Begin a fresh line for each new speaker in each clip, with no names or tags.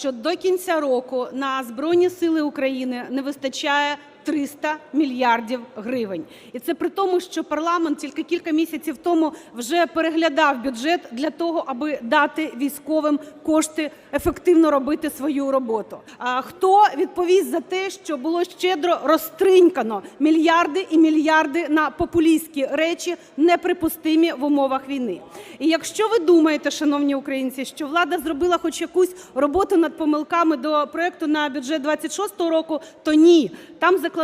що до кінця року на Збройні Сили України не вистачає 300 мільярдів гривень. І це при тому, що парламент тільки кілька місяців тому вже переглядав бюджет для того, аби дати військовим кошти ефективно робити свою роботу. А хто відповість за те, що було щедро розтринькано мільярди і мільярди на популістські речі, неприпустимі в умовах війни? І якщо ви думаєте, шановні українці, що влада зробила хоч якусь роботу над помилками до проекту на бюджет 26-го року, то ні. Там закладається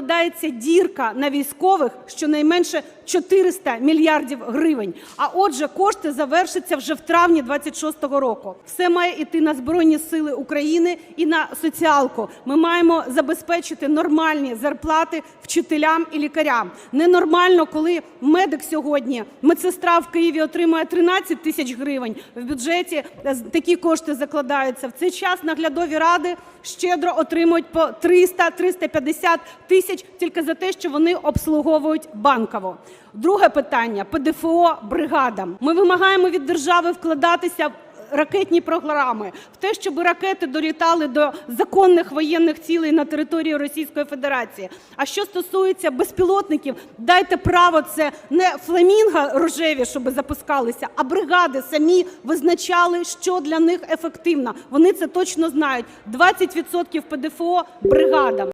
дірка на військових щонайменше 400 мільярдів гривень. А отже, кошти завершаться вже в травні 26-го року. Все має йти на Збройні Сили України і на соціалку. Ми маємо забезпечити нормальні зарплати вчителям і лікарям. Ненормально, коли медик сьогодні, медсестра в Києві отримує 13 тисяч гривень. В бюджеті е, такі кошти закладаються. В цей час наглядові ради щедро отримують по 300-350 тисяч тільки за те, що вони обслуговують банково. Друге питання ПДФО бригадам. Ми вимагаємо від держави вкладатися в ракетні програми, в те, щоб ракети долітали до законних воєнних цілей на території Російської Федерації. А що стосується безпілотників, дайте право це не фламінго рожеві, щоб запускалися, а бригади самі визначали, що для них ефективно. Вони це точно знають. 20% ПДФО бригадам.